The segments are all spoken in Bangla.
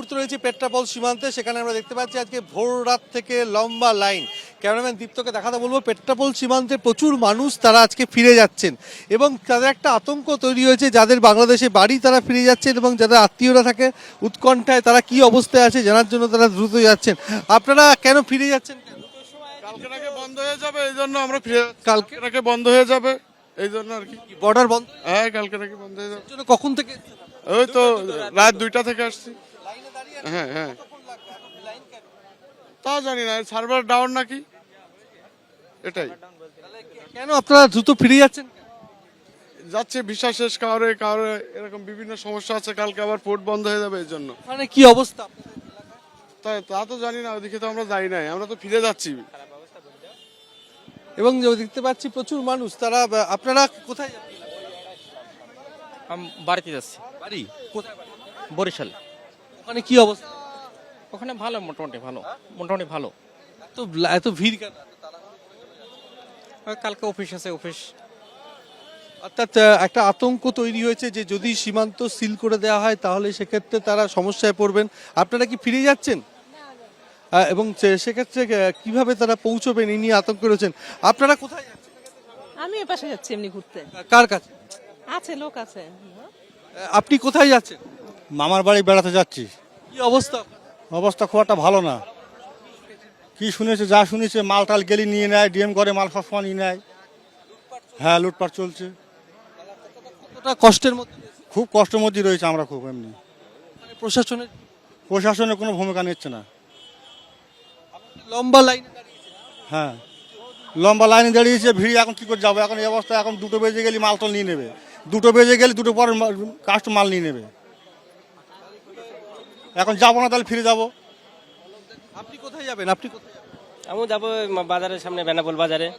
মুহূর্তে রয়েছে পেট্রাপল সীমান্তে। সেখানে আমরা দেখতে পাচ্ছি আজকে ভোর রাত থেকে লম্বা লাইন। ক্যামেরাম্যান দীপ্তকে দেখাতে বলব পেট্রাপল সীমান্তে প্রচুর মানুষ তারা আজকে ফিরে যাচ্ছেন এবং তাদের একটা আতঙ্ক তৈরি হয়েছে যাদের বাংলাদেশে বাড়ি তারা ফিরে যাচ্ছেন এবং যাদের আত্মীয়রা থাকে উৎকণ্ঠায় তারা কি অবস্থায় আছে জানার জন্য তারা দ্রুত যাচ্ছেন। আপনারা কেন ফিরে যাচ্ছেন? কালকে বন্ধ হয়ে যাবে এই জন্য আমরা ফিরে কালকে? বন্ধ হয়ে যাবে এই জন্য আর কি। বর্ডার বন্ধ? হ্যাঁ কালকে বন্ধ হয়ে যাবে। কখন থেকে? ওই তো রাত দুইটা থেকে আসছি। হ্যাঁ হ্যাঁ। তা জানি না সার্ভার ডাউন নাকি? এটাই। কেন আপনারা দ্রুত ফিরে যাচ্ছেন? যাচ্ছে ভিসা শেষ কাউরে কাউরে এরকম বিভিন্ন সমস্যা আছে কালকে আবার পোর্ট বন্ধ হয়ে যাবে এই জন্য মানে কি অবস্থা? তা তা তো জানি না ওদিকে তো আমরা যাই নাই আমরা তো ফিরে যাচ্ছি। এবং যে দেখতে পাচ্ছি প্রচুর মানুষ তারা আপনারা কোথায় যাচ্ছেন? বাড়িতে যাচ্ছি। বাড়ি? কোথায়? বরিশাল। ওখানে কি অবস্থা? ওখানে ভালো মোটামুটি ভালো মোটামুটি ভালো। এত এত ভিড় কেন? কালকে অফিস আছে অফিস। অর্থাৎ একটা আতঙ্ক তৈরি হয়েছে যে যদি সীমান্ত সিল করে দেওয়া হয় তাহলে সেক্ষেত্রে তারা সমস্যায় পড়বেন। আপনারা কি ফিরে যাচ্ছেন? এবং সেক্ষেত্রে কীভাবে তারা পৌঁছবেন? এই নিয়ে আতঙ্ক রয়েছেন। আপনারা কোথায় যাচ্ছেন? আমি এ পাশে যাচ্ছি এমনি ঘুরতে। কার কাছে? আছে লোক আছে। আপনি কোথায় যাচ্ছেন? মামার বাড়ি বেড়াতে যাচ্ছি। কি অবস্থা? অবস্থা খুব একটা ভালো না। কি শুনেছে যা শুনেছে মাল টাল গেলি নিয়ে নেয় ডিএম করে মাল সবসময় নিয়ে নেয়। হ্যাঁ লুটপাট চলছে। কতটা কষ্টের মধ্যে খুব কষ্টের মধ্যে রয়েছে আমরা খুব এমনি। মানে প্রশাসনের প্রশাসনের কোনো ভূমিকা নিচ্ছে না। লম্বা লাইন হ্যাঁ। লম্বা লাইনে দাঁড়িয়েছে ভিড় এখন কী করে যাব? এখন এই অবস্থা এখন দুটো বেজে গেলে মাল তো নিয়ে নেবে। দুটো বেজে গেলে দুটো পর কাস্ট মাল নিয়ে নেবে। এখন যাব না তাহলে ফিরে যাব। আপনি কোথায় যাবেন? আপনি কোথায় যাবেন আমি যাব ওই মা- বাজারের সামনে বেনাপোল বাজারে।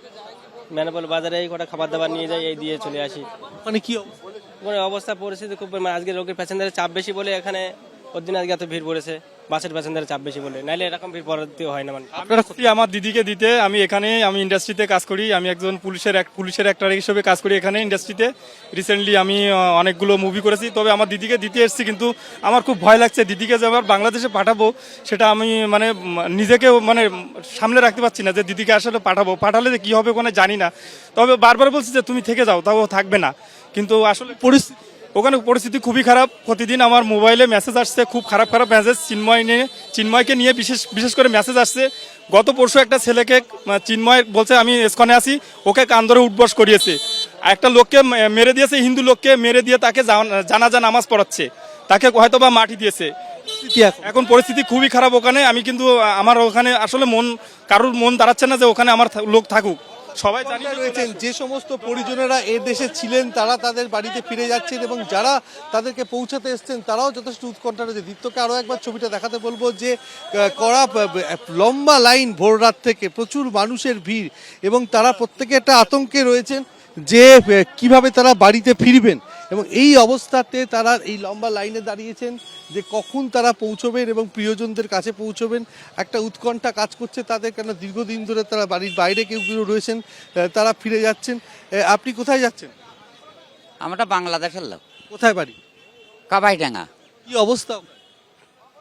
বেনাপোল বাজারে এই কটা খাবার দাবার নিয়ে যাই এই দিয়ে চলে আসি। মানে কি অবস্থা? মানে অবস্থা পরিস্থিতি খুব মানে আজকে লোকের প্যাসেঞ্জারের চাপ বেশি বলে এখানে ওর দিন আজকে এত ভিড় পড়েছে, বাসের প্যাসেঞ্জারের চাপ বেশি বলে। নাইলে এরকম ভিড় পড়তে হয় না মানে। আপনারা সত্যি আমার দিদিকে দিতে, আমি এখানে আমি ইন্ডাস্ট্রিতে কাজ করি, আমি একজন পুলিশের এক, পুলিশের অ্যাক্টর হিসেবে কাজ করি এখানে ইন্ডাস্ট্রিতে রিসেন্টলি আমি অনেকগুলো মুভি করেছি, তবে আমার দিদিকে দিতে এসেছি, কিন্তু আমার খুব ভয় লাগছে, দিদিকে যে আবার বাংলাদেশে পাঠাবো, সেটা আমি মানে নিজেকে মানে সামলে রাখতে পারছি না যে দিদিকে আসলে পাঠাবো। পাঠালে যে কী হবে কোনো জানি না। তবে বারবার বলছি যে তুমি থেকে যাও, তাও থাকবে না। কিন্তু আসলে পরিস্থিতি ওখানে পরিস্থিতি খুবই খারাপ। প্রতিদিন আমার মোবাইলে মেসেজ আসছে খুব খারাপ খারাপ মেসেজ চিন্ময় নিয়ে চিন্ময়কে নিয়ে বিশেষ বিশেষ করে মেসেজ আসছে। গত পরশু একটা ছেলেকে চিন্ময় বলছে আমি এসকনে আসি ওকে কান ধরে উঠবস করিয়েছে। একটা লোককে মেরে দিয়েছে হিন্দু লোককে মেরে দিয়ে তাকে জান- জানাজা নামাজ পড়াচ্ছে। তাকে হয়তো বা মাটি দিয়েছে। এখন পরিস্থিতি খুবই খারাপ ওখানে। আমি কিন্তু আমার ওখানে আসলে মন কারোর মন দাঁড়াচ্ছে না যে ওখানে আমার লোক থাকুক। সবাই জানি জানিয়ে রয়েছেন যে সমস্ত পরিজনেরা এ দেশে ছিলেন তারা তাদের বাড়িতে ফিরে যাচ্ছেন এবং যারা তাদেরকে পৌঁছাতে এসছেন তারাও যথেষ্ট উৎকণ্ঠা রয়েছে। দীপ্তকে আরও একবার ছবিটা দেখাতে বলব যে ব- লম্বা লাইন ভোর রাত থেকে প্রচুর মানুষের ভিড় এবং তারা প্রত্যেকে একটা আতঙ্কে রয়েছেন যে কীভাবে তারা বাড়িতে ফিরবেন এবং এই অবস্থাতে তারা এই লম্বা লাইনে দাঁড়িয়েছেন। যে কখন তারা পৌঁছবেন এবং প্রিয়জনদের কাছে পৌঁছবেন একটা উৎকণ্ঠা কাজ করছে তাদের কেন দীর্ঘদিন ধরে তারা বাড়ির বাইরে কেউ কেউ রয়েছেন তারা ফিরে যাচ্ছেন। আপনি কোথায় যাচ্ছেন? আমরা বাংলাদেশের লোক। কোথায় বাড়ি? কাবাইডাঙ্গা। কি অবস্থা?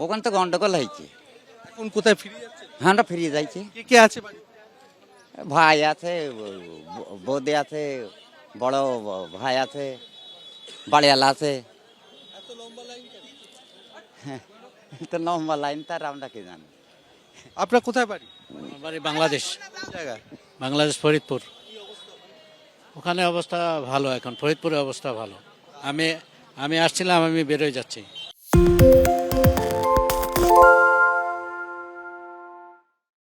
ওখান তো গন্ডগোল হয়েছে। এখন কোথায় ফিরে যাচ্ছে হ্যাঁ ফিরিয়ে যাইছি। কে কে আছে বাড়ি ভাই আছে বৌদি আছে বড় ভাই আছে বাড়িয়ালা আছে। তো লম্বা লাইন তার আমরা কি জানি? আপনার কোথায় বাড়ি? আমার বাড়ি বাংলাদেশ। জায়গা? বাংলাদেশ ফরিদপুর। ওখানে অবস্থা ভালো এখন ফরিদপুরের অবস্থা ভালো। আমি আমি আসছিলাম আমি বেরোয় যাচ্ছি।